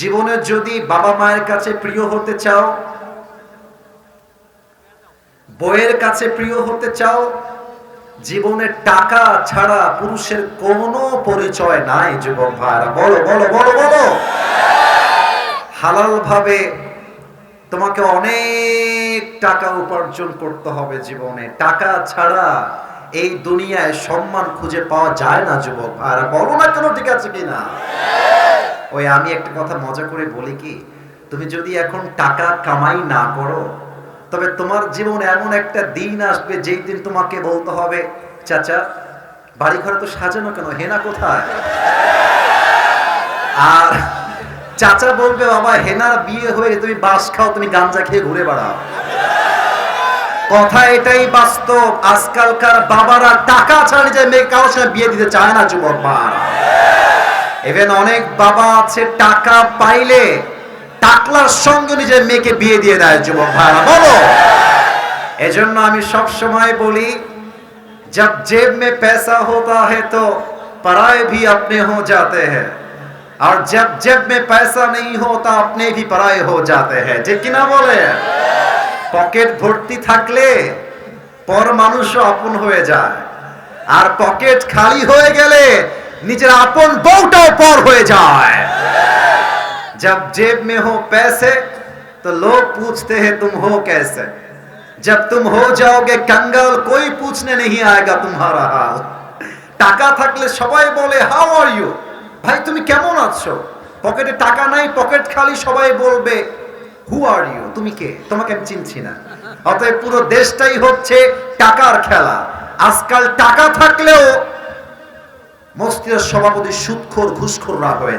জীবনে যদি বাবা মায়ের কাছে প্রিয় হতে চাও বইয়ের কাছে প্রিয় হতে চাও, জীবনে টাকা ছাড়া পুরুষের কোনো পরিচয় নাই, যুবক ভাইরা বলো বলো বলো বলো। হালাল ভাবে তোমাকে অনেক টাকা উপার্জন করতে হবে জীবনে। টাকা ছাড়া এই দুনিয়ায় সম্মান খুঁজে পাওয়া যায় না, যুবক ভাইরা বলো না কেন, ঠিক আছে কিনা? ওই আমি একটা কথা মজা করে বলি কি, তুমি যদি এখন টাকা কামাই না করো, তবে তোমার জীবনে এমন একটা দিন আসবে যেই দিন তোমাকে বলতে হবে, চাচা বাড়ি ঘরে তো সাজানো কেন? হেনা কোথায়? আর চাচা বলবে, বাবা, হেনার বিয়ে হয়ে তুমি বাস খাও, তুমি গাঞ্জা খেয়ে ঘুরে বেড়াও। কথা এটাই বাস্তব। আজকালকার বাবারা টাকা ছাড়া নিজের মেয়ে কারোর সাথে বিয়ে দিতে চায় না যুবক মারা ইভেন অনেক বাবা আছে টাকা পাইলে টাকলার সঙ্গে নিজের মেয়েকে বিয়ে দিয়ে দেয় যুবক ভাইরা বলো এজন্য আমি সব সময় বলি जब जेब में पैसा होता है तो पराए भी अपने हो जाते हैं और जब जेब में पैसा नहीं होता अपने भी पराए हो जाते हैं যে কিনা বলে পকেট ভর্তি থাকলে পর মানুষও আপন হয়ে যায় আর পকেট খালি হয়ে গেলে নিজের আপন বউটাও পর হয়ে যায় जब जेब में हो पैसे तो लोग पूछते हैं तुम हो कैसे जब तुम हो जाओगे कंगाल कोई पूछने नहीं आएगा तुम्हारा हाल টাকা থাকলে সবাই বলে হাউ আর ইউ ভাই তুমি কেমন আছো পকেটে টাকা নাই পকেট খালি সবাই বলবে হু আর ইউ তুমি কে তোমাকে আমি চিনছি না অতএব পুরো দেশটাই হচ্ছে টাকার খেলা আজকাল টাকা থাকলেও মস্তিষ্ক সভাপতি সুৎখোর ঘুষখোররা হয়ে